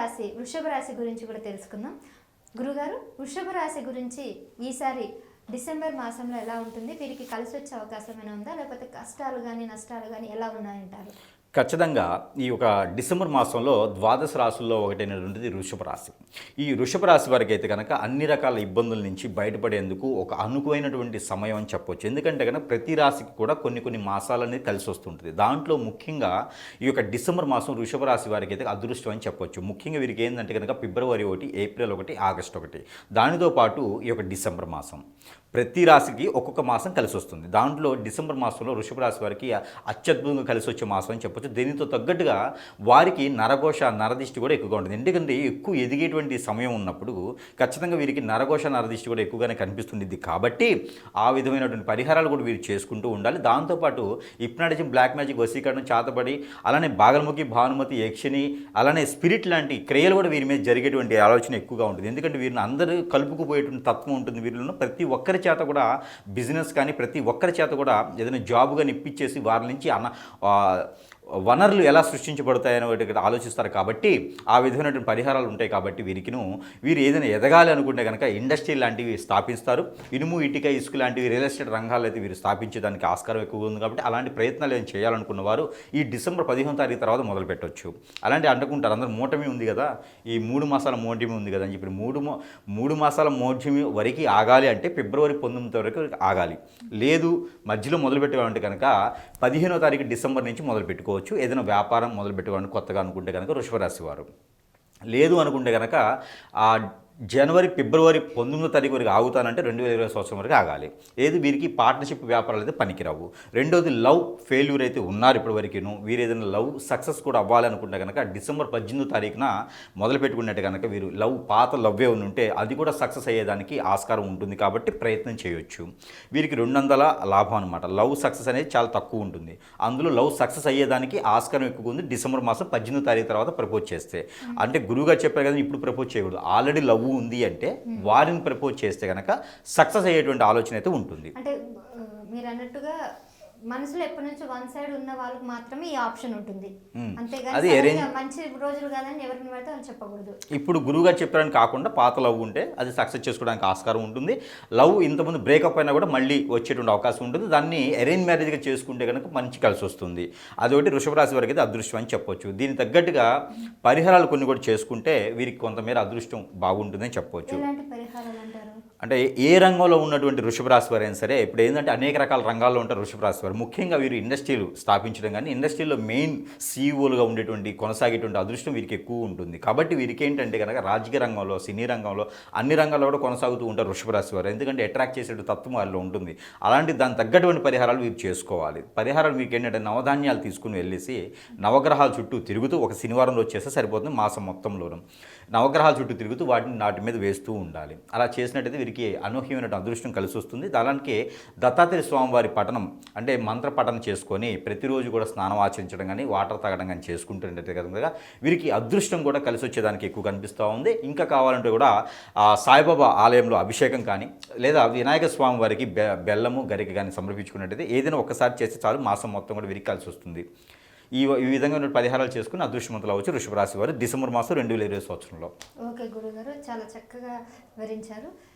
రాశి వృషభ రాశి గురించి కూడా తెలుసుకుందాం. గురుగారు వృషభ రాశి గురించి ఈసారి డిసెంబర్ మాసంలో ఎలా ఉంటుంది? వీరికి కలిసి వచ్చే అవకాశం ఏమైనా ఉందా? లేకపోతే కష్టాలు కానీ నష్టాలు కానీ ఎలా ఉన్నాయంటారు? ఖచ్చితంగా ఈ యొక్క డిసెంబర్ మాసంలో ద్వాదశ రాశుల్లో ఒకటైనటువంటిది వృషభ రాశి. ఈ వృషభ రాశి వారికి అయితే కనుక అన్ని రకాల ఇబ్బందుల నుంచి బయటపడేందుకు ఒక అనుకూలమైనటువంటి సమయం అని చెప్పొచ్చు. ఎందుకంటే కనుక ప్రతి రాశికి కూడా కొన్ని కొన్ని మాసాలు అనేది కలిసి వస్తుంటుంది. దాంట్లో ముఖ్యంగా ఈ యొక్క డిసెంబర్ మాసం వృషభ రాశి వారికి అయితే అదృష్టం అని చెప్పొచ్చు. ముఖ్యంగా వీరికి ఏంటంటే కనుక ఫిబ్రవరి ఒకటి ఏప్రిల్ ఒకటి ఆగస్ట్ ఒకటి. దానితో పాటు ఈ యొక్క డిసెంబర్ మాసం. ప్రతి రాశికి ఒక్కొక్క మాసం కలిసి వస్తుంది. దాంట్లో డిసెంబర్ మాసంలో వృషభ రాశి వారికి అత్యద్భుతంగా కలిసి వచ్చే మాసం అని చెప్పొచ్చు. దీనితో తగ్గట్టుగా వారికి నరఘోష నరదిష్టి కూడా ఎక్కువగా ఉంటుంది. ఎందుకంటే ఎక్కువ ఎదిగేటువంటి సమయం ఉన్నప్పుడు ఖచ్చితంగా వీరికి నరఘోష నరదిష్టి కూడా ఎక్కువగానే కనిపిస్తుంది కాబట్టి ఆ విధమైనటువంటి పరిహారాలు కూడా వీరు చేసుకుంటూ ఉండాలి. దాంతోపాటు ఇప్నాటిజం బ్లాక్ మ్యాజిక్ వశీకరణం చాతపడి అలానే బాగలముఖి భానుమతి యక్షిని అలానే స్పిరిట్ లాంటి క్రియలు కూడా వీరి మీద జరిగేటువంటి ఆలోచన ఎక్కువగా ఉంటుంది. ఎందుకంటే వీరిని అందరూ కలుపుకుపోయేటువంటి తత్వం ఉంటుంది వీరిలో. ప్రతి ఒక్కరి చేత కూడా బిజినెస్ కానీ ప్రతి ఒక్కరి చేత కూడా ఏదైనా జాబ్ కానీ ఇప్పించేసి వారి నుంచి అన్న వనరులు ఎలా సృష్టించబడతాయని వాటికి ఆలోచిస్తారు కాబట్టి ఆ విధమైనటువంటి పరిహారాలు ఉంటాయి కాబట్టి వీరికిను వీరు ఏదైనా ఎదగాలి అనుకుంటే కనుక ఇండస్ట్రీ లాంటివి స్థాపిస్తారు. ఇనుము ఇటుక ఇసుక లాంటివి రియల్ ఎస్టేట్ రంగాలు అయితే వీరు స్థాపించడానికి ఆస్కారం ఎక్కువగా ఉంది కాబట్టి అలాంటి ప్రయత్నాలు ఏం చేయాలనుకున్న వారు ఈ డిసెంబర్ పదిహేను తారీఖు తర్వాత మొదలు పెట్టవచ్చు అలాంటి అంటుకుంటారు. అందరూ మూటమి ఉంది కదా. ఈ మూడు మాసాల మోటమి ఉంది కదా అని చెప్పి మూడు మూడు మాసాల మోటమి వరకు ఆగాలి అంటే ఫిబ్రవరి పంతొమ్మిది వరకు ఆగాలి. లేదు మధ్యలో మొదలు పెట్టాలంటే కనుక పదిహేనో తారీఖు డిసెంబర్ నుంచి మొదలు పెట్టుకోవచ్చు ఏదైనా వ్యాపారం మొదలు పెట్టుకోవాలని కొత్తగా అనుకుంటే కనుక వృషభరాశి వారు. లేదు అనుకుంటే కనుక ఆ జనవరి ఫిబ్రవరి పంతొమ్మిదో తారీఖు వరకు ఆగుతానంటే రెండు వేల ఇరవై సంవత్సరం వరకు ఆగాలి. ఏది వీరికి పార్ట్నర్షిప్ వ్యాపారాలు అయితే పనికిరావు. రెండోది లవ్ ఫెయిల్యూర్ అయితే ఉన్నారు ఇప్పటి వరకును వీరు ఏదైనా లవ్ సక్సెస్ కూడా అవ్వాలనుకుంటే కనుక డిసెంబర్ పద్దెనిమిదో తారీఖున మొదలు పెట్టుకున్నట్టు కనుక వీరు లవ్ పాత లవ్వే ఉంటే అది కూడా సక్సెస్ అయ్యేదానికి ఆస్కారం ఉంటుంది కాబట్టి ప్రయత్నం చేయొచ్చు. వీరికి రెండు వందల లాభం అనమాట లవ్ సక్సెస్ అనేది చాలా తక్కువ ఉంటుంది. అందులో లవ్ సక్సెస్ అయ్యేదానికి ఆస్కారం ఎక్కువ ఉంది. డిసెంబర్ మాసం పద్దెనిమిదో తారీఖు తర్వాత ప్రపోజ్ చేస్తే. అంటే గురువుగారు చెప్పారు కదా ఇప్పుడు ప్రపోజ్ చేయకూడదు. ఆల్రెడీ లవ్ ఉంది అంటే వారిని ప్రపోజ్ చేస్తే కనుక సక్సెస్ అయ్యేటువంటి ఆలోచన అయితే ఉంటుంది. అంటే మీరు అన్నట్టుగా మనసులో ఎప్పటి నుంచో వన్ సైడ్ ఉన్న వాళ్ళకి మాత్రమే ఈ ఆప్షన్ ఉంటుంది. అంతేగాని మంచి రోజులు కాదని ఎవరిని పడితే వాళ్ళు చెప్పకూడదు. ఇప్పుడు గురువుగారు చెప్పారని కాకుండా పాత లవ్ ఉంటే అది సక్సెస్ చేసుకోవడానికి ఆస్కారం ఉంటుంది. లవ్ ఇంతకుముందు బ్రేకప్ అయినా కూడా మళ్ళీ వచ్చేటువంటి అవకాశం ఉంటుంది. దాన్ని అరేంజ్ మ్యారేజ్గా చేసుకుంటే కనుక మంచి కలిసి వస్తుంది. అదొకటి వృషభ రాశి వారికి అయితే అదృష్టం అని చెప్పొచ్చు. దీనికి తగ్గట్టుగా పరిహారాలు కొన్ని కూడా చేసుకుంటే వీరికి కొంతమేర అదృష్టం బాగుంటుందని అంటారు? అంటే ఏ రంగంలో ఉన్నటువంటి వృషభ రాశి వారు అయినా సరే ఇప్పుడు ఏంటంటే అనేక రకాల రంగాల్లో ఉంటారు వృషభ రాశి వారు ముఖ్యంగా వీరు ఇండస్ట్రీలు స్థాపించడం కానీ ఇండస్ట్రీలో మెయిన్ సీఈఓలుగా ఉండేటువంటి కొనసాగేటువంటి అదృష్టం వీరికి ఎక్కువ ఉంటుంది. కాబట్టి వీరికి ఏంటంటే కనుక రాజకీయ రంగంలో సినీ రంగంలో అన్ని రంగాల్లో కూడా కొనసాగుతూ ఉంటారు వృషభరాశి వారు. ఎందుకంటే అట్రాక్ట్ చేసే తత్వం వారిలో ఉంటుంది. అలాంటి దాని తగ్గటువంటి పరిహారాలు వీరు చేసుకోవాలి. పరిహారాలు మీకు ఏంటంటే నవధాన్యాలు తీసుకుని వెళ్ళేసి నవగ్రహాల చుట్టూ తిరుగుతూ ఒక శనివారం రోజు చేస్తే సరిపోతుంది మాసం మొత్తంలోనూ. నవగ్రహాల చుట్టూ తిరుగుతూ వాటిని నాటి మీద వేస్తూ ఉండాలి. అలా చేసినట్టయితే వీరికి అనూహ్యమైన అదృష్టం కలిసి వస్తుంది దానికి దత్తాత్రేయ స్వామివారి పఠనం అంటే మంత్రపఠనం చేసుకొని ప్రతిరోజు కూడా స్నానం ఆచరించడం కానీ వాటర్ తాగడం కానీ చేసుకుంటుంటే కనుక వీరికి అదృష్టం కూడా కలిసి వచ్చేదానికి ఎక్కువ కనిపిస్తూ ఉంది. ఇంకా కావాలంటే కూడా ఆ సాయిబాబా ఆలయంలో అభిషేకం కానీ లేదా వినాయక స్వామి వారికి బె బెల్లము గరిక కానీ సమర్పించుకున్నట్టయితే ఏదైనా ఒక్కసారి చేస్తే చాలు మాసం మొత్తం కూడా వీరికి కలిసి వస్తుంది. ఈ ఈ విధంగా ఉన్న పరిహారాలు చేసుకుని అదృష్టవంతులు అవచ్చు వృషభ రాశి వారు డిసెంబర్ మాసం రెండు వేల ఇరవై సంవత్సరంలో. ఓకే గురుగారు చాలా చక్కగా వివరించారు.